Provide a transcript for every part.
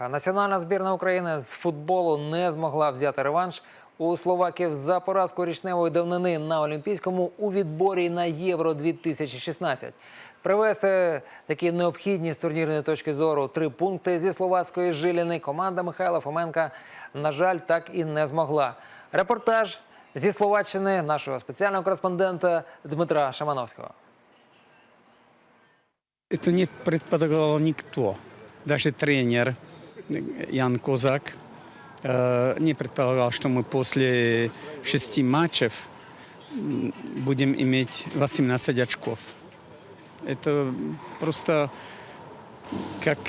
Національна збірна України з футболу не змогла взяти реванш у словаків за поразку річневої давнини на Олімпійському у відборі на Євро 2016. Привести такі необхідні з турнірної точки зору три пункти зі словацької жиліни команда Михайла Фоменка, на жаль, так і не змогла. Репортаж зі Словаччини нашого спеціального кореспондента Дмитра Шамановського. Это не предполагал никто. Даже тренер Ян Козак э, не предполагал, что мы после шести матчев м, будем иметь 18 очков. Это просто как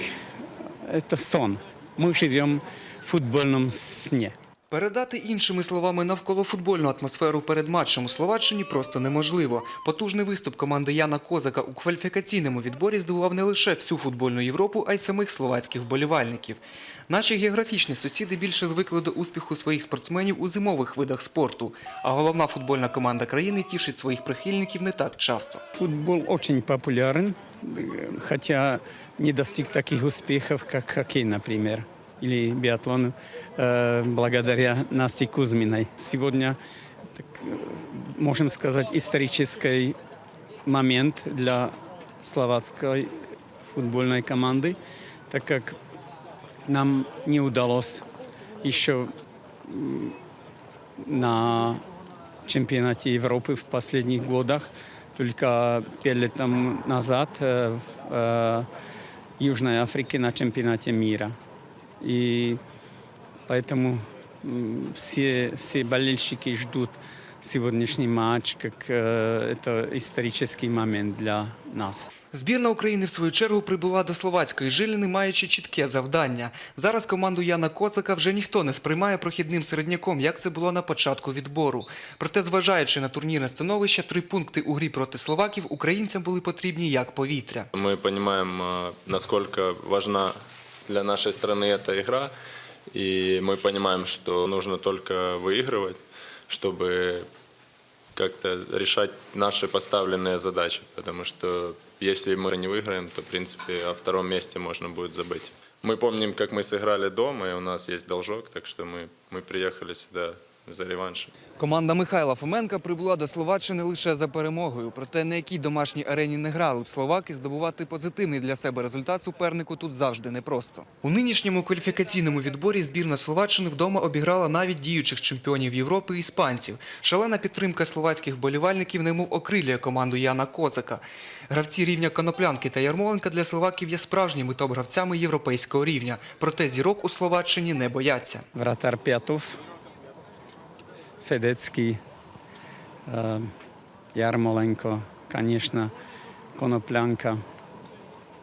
это сон. Мы живем в футбольном сне. Передати іншими словами навколофутбольну атмосферу перед матчем у Словаччині просто неможливо. Потужний виступ команди Яна Козака у кваліфікаційному відборі здивував не лише всю футбольну Європу, а й самих словацьких вболівальників. Наші географічні сусіди більше звикли до успіху своїх спортсменів у зимових видах спорту, а головна футбольна команда країни тішить своїх прихильників не так часто. Футбол очень популярен, э, хотя не достиг таких успехов, как хоккей, например, или биатлон, э, благодаря Насте Кузьминой. Сегодня, так, можем сказать, исторический момент для словацкой футбольной команды, так как нам не удалось еще на чемпионате Европы в последних годах. Только пять лет тому назад э, в э, Южной Африке на чемпионате мира. И поэтому м, все, все болельщики ждут сегодняшний матч, как э, это исторический момент для нас. Збірна України в свою чергу прибула до словацької жилини, маючи чітке завдання. Зараз команду Яна Коцака вже ніхто не сприймає прохідним середняком, як це було на початку відбору. Проте, зважаючи на турнірне становище, три пункти у грі проти словаків українцям були потрібні як повітря. Мы понимаем, э, насколько важна для нашей страны эта игра, и мы понимаем, что нужно только выигрывать, чтобы как-то решать наши поставленные задачи, потому что если мы не выиграем, то, в принципе, о втором месте можно будет забыть. Мы помним, как мы сыграли дома, и у нас есть должок, так что мы, мы приехали сюда за реваншем. Команда Михайла Фоменка прибула до Словаччини лише за перемогою. Проте на якій домашній арені не грали б словаки, здобувати позитивний для себе результат супернику тут завжди непросто. У нинішньому кваліфікаційному відборі збірна Словаччини вдома обіграла навіть діючих чемпіонів Європи і іспанців. Шалена підтримка словацьких вболівальників немов окрилює команду Яна Коцака. Гравці рівня Коноплянки та Ярмоленка для словаків є справжніми топ-гравцями європейського рівня. Проте зірок у Словаччині не бояться. Вратар Пятов, Федецкий, э, Ярмоленко, конечно, Коноплянка.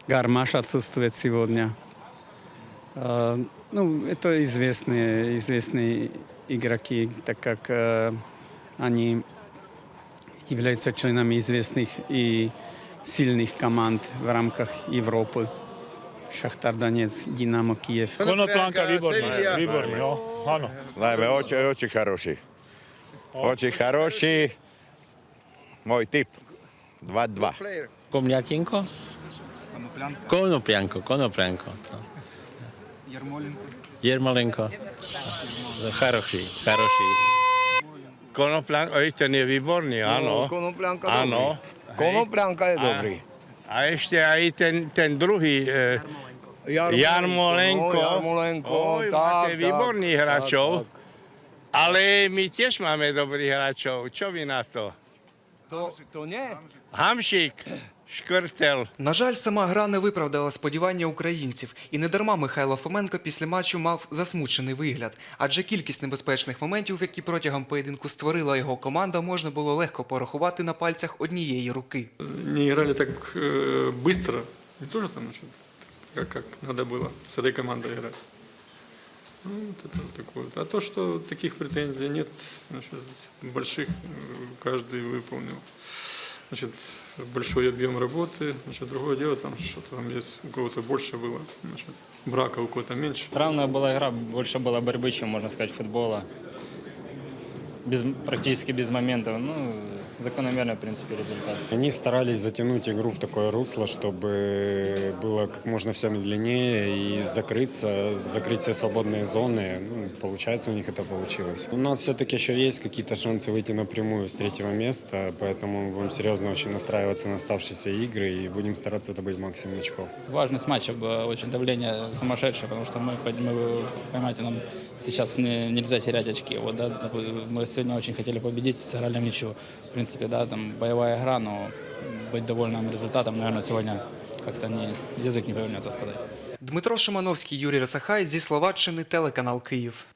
Гармаш отсутствует сегодня. Э, ну, это известные, известные игроки, так как э, они являются членами известных и сильных команд в рамках Европы. Šachtar Donec, Dinamo Kijev. Konoplánka výborný, výborný, jo. Áno. Najmä oči, oči хороші. Oči хороші. Môj tip. 2-2. Komliatinko? Konoplянko, Konoplянko. no. Ярмоленко. Jermolenko. Хороший, хороший. Konoplán, oj, ten je výborný, áno. Konoplянka Áno. dobrý. Konoplянka je dobrý. A ešte aj ten, ten druhý, e, Jarmolenko. No, Jarmolenko, Oj, tak, máte tak, výborných tak, hráčov. tak. Ale my tiež máme dobrých hráčov. Čo vy na to? To, to nie. Hamšík, Škrtel. На жаль, сама гра не виправдала сподівання українців, і недарма Михайло Фоменко після матчу мав засмучений вигляд. Адже кількість небезпечних моментів, які протягом поєдинку створила його команда, можна було легко порахувати на пальцях однієї руки. не играли так э, быстро. Не тоже там значит, как, как надо было с этой командой играть. Ну, вот это такое. А то, что таких претензий нет, значит, больших, э, каждый выполнил. Значит, большой объем работы. Значит, другое дело, там, что там есть у кого-то больше было, значит, брака, у кого-то меньше. Равная была игра, больше было борьбы, чем, можно сказать, футбола. Без, практически без моментов. Ну, закономерный, в принципе, результат. Они старались затянуть игру в такое русло, чтобы было как можно все медленнее и закрыться, закрыть все свободные зоны. Ну, получается, у них это получилось. У нас все-таки еще есть какие-то шансы выйти напрямую с третьего места, поэтому мы будем серьезно очень настраиваться на оставшиеся игры и будем стараться добыть максимум очков. Важность матча было очень давление сумасшедшее, потому что мы, мы понимаете, нам сейчас не- нельзя терять очки. Вот, да, мы сегодня очень хотели победить, сыграли ничего. В принципе, да, там боевая игра, но быть довольным результатом, наверное, сегодня как-то не, язык не повернется сказать. Дмитро Шимановський, Юрій Росахай зі Словаччини, телеканал Київ.